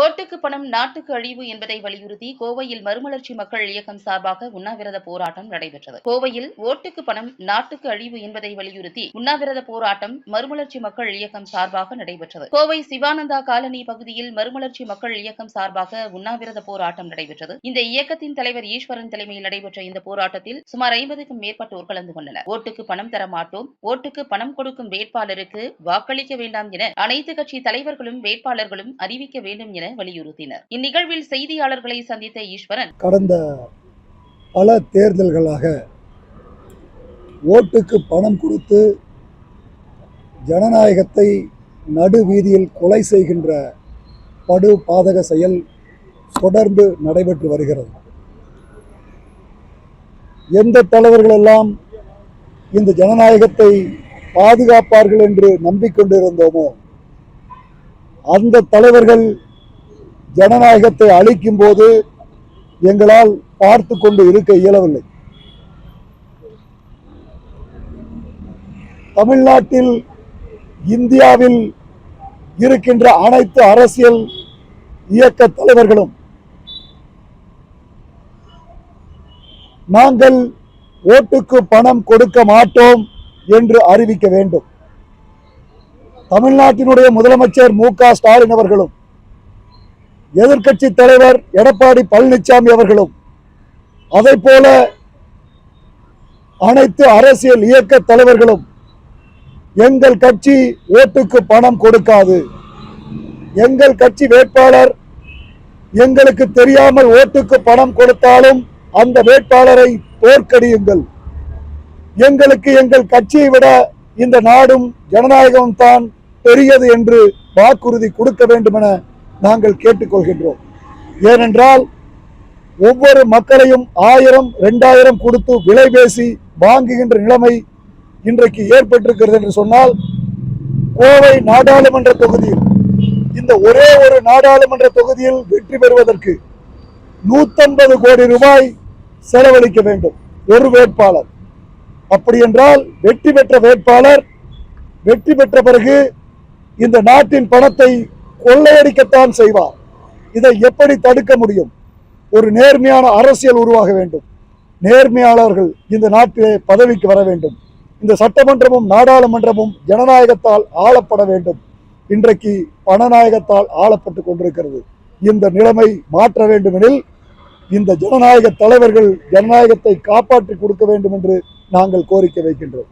ஓட்டுக்கு பணம் நாட்டுக்கு அழிவு என்பதை வலியுறுத்தி கோவையில் மறுமலர்ச்சி மக்கள் இயக்கம் சார்பாக உண்ணாவிரத போராட்டம் நடைபெற்றது. கோவையில் ஓட்டுக்கு பணம் நாட்டுக்கு அழிவு என்பதை வலியுறுத்தி உண்ணாவிரத போராட்டம் மறுமலர்ச்சி மக்கள் இயக்கம் சார்பாக நடைபெற்றது. கோவை சிவானந்தா காலனி பகுதியில் மறுமலர்ச்சி மக்கள் இயக்கம் சார்பாக உண்ணாவிரத போராட்டம் நடைபெற்றது. இந்த இயக்கத்தின் தலைவர் ஈஸ்வரன் தலைமையில் நடைபெற்ற இந்த போராட்டத்தில் சுமார் ஐம்பதுக்கும் மேற்பட்டோர் கலந்து கொண்டனர். ஓட்டுக்கு பணம் தர மாட்டோம் ஓட்டுக்கு பணம் கொடுக்கும் வேட்பாளருக்கு வாக்களிக்க வேண்டாம் என அனைத்து கட்சி தலைவர்களும் வேட்பாளர்களும் அறிவிக்க வேண்டும் என என வலியுறுத்தினர். இந்நிகழ்வில் செய்தியாளர்களை சந்தித்த ஈஸ்வரன் கடந்த பல தேர்தல்களாக ஓட்டுக்கு பணம் கொடுத்து ஜனநாயகத்தை நடுவீதியில் கொலை செய்கின்ற படு பாதக செயல் தொடர்ந்து நடைபெற்று வருகிறது. எந்த தலைவர்களெல்லாம் இந்த ஜனநாயகத்தை பாதுகாப்பார்கள் என்று நம்பிக்கொண்டிருந்தோமோ அந்த தலைவர்கள் ஜனநாயகத்தை அழிக்கும் போது எங்களால் பார்த்து கொண்டு இருக்க இயலவில்லை. தமிழ்நாட்டில் இந்தியாவில் இருக்கின்ற அனைத்து அரசியல் இயக்க தலைவர்களும் நாங்கள் ஓட்டுக்கு பணம் கொடுக்க மாட்டோம் என்று அறிவிக்க வேண்டும். தமிழ்நாட்டினுடைய முதலமைச்சர் மு க ஸ்டாலின் அவர்களும் எதிர்க்கட்சி தலைவர் எடப்பாடி பழனிசாமி அவர்களும் அதை போல அனைத்து அரசியல் இயக்க தலைவர்களும் எங்கள் கட்சி ஓட்டுக்கு பணம் கொடுக்காது. எங்கள் கட்சி வேட்பாளர் எங்களுக்கு தெரியாமல் ஓட்டுக்கு பணம் கொடுத்தாலும் அந்த வேட்பாளரை தோற்கடியுங்கள் எங்களுக்கு எங்கள் கட்சியை விட இந்த நாடும் ஜனநாயகம் தான் பெரியது என்று வாக்குறுதி கொடுக்க வேண்டும் என நாங்கள் கேட்டுக்கொள்கின்றோம். ஏனென்றால் ஒவ்வொரு மக்களையும் ஆயிரம் ரெண்டாயிரம் கொடுத்து விலை பேசி வாங்குகின்ற நிலைமை இன்றைக்கு ஏற்பட்டிருக்கிறது என்று சொன்னால் கோவை நாடாளுமன்ற தொகுதியில் இந்த ஒரே ஒரு நாடாளுமன்ற தொகுதியில் வெற்றி பெறுவதற்கு நூத்தம்பது கோடி ரூபாய் செலவழிக்க வேண்டும் ஒரு வேட்பாளர். அப்படி என்றால் வெற்றி பெற்ற வேட்பாளர் வெற்றி பெற்ற பிறகு இந்த நாட்டின் பணத்தை கொள்ளையடிக்கத்தான் செய்வார். இதை எப்படி தடுக்க முடியும்? ஒரு நேர்மையான அரசியல் உருவாக வேண்டும். நேர்மையாளர்கள் இந்த நாட்டிலே பதவிக்கு வர வேண்டும். இந்த சட்டமன்றமும் நாடாளுமன்றமும் ஜனநாயகத்தால் ஆளப்பட வேண்டும். இன்றைக்கு பணநாயகத்தால் ஆளப்பட்டு கொண்டிருக்கிறது. இந்த நிலைமை மாற்ற வேண்டுமெனில் இந்த ஜனநாயக தலைவர்கள் ஜனநாயகத்தை காப்பாற்றி கொடுக்க வேண்டும் என்று நாங்கள் கோரிக்கை வைக்கின்றோம்.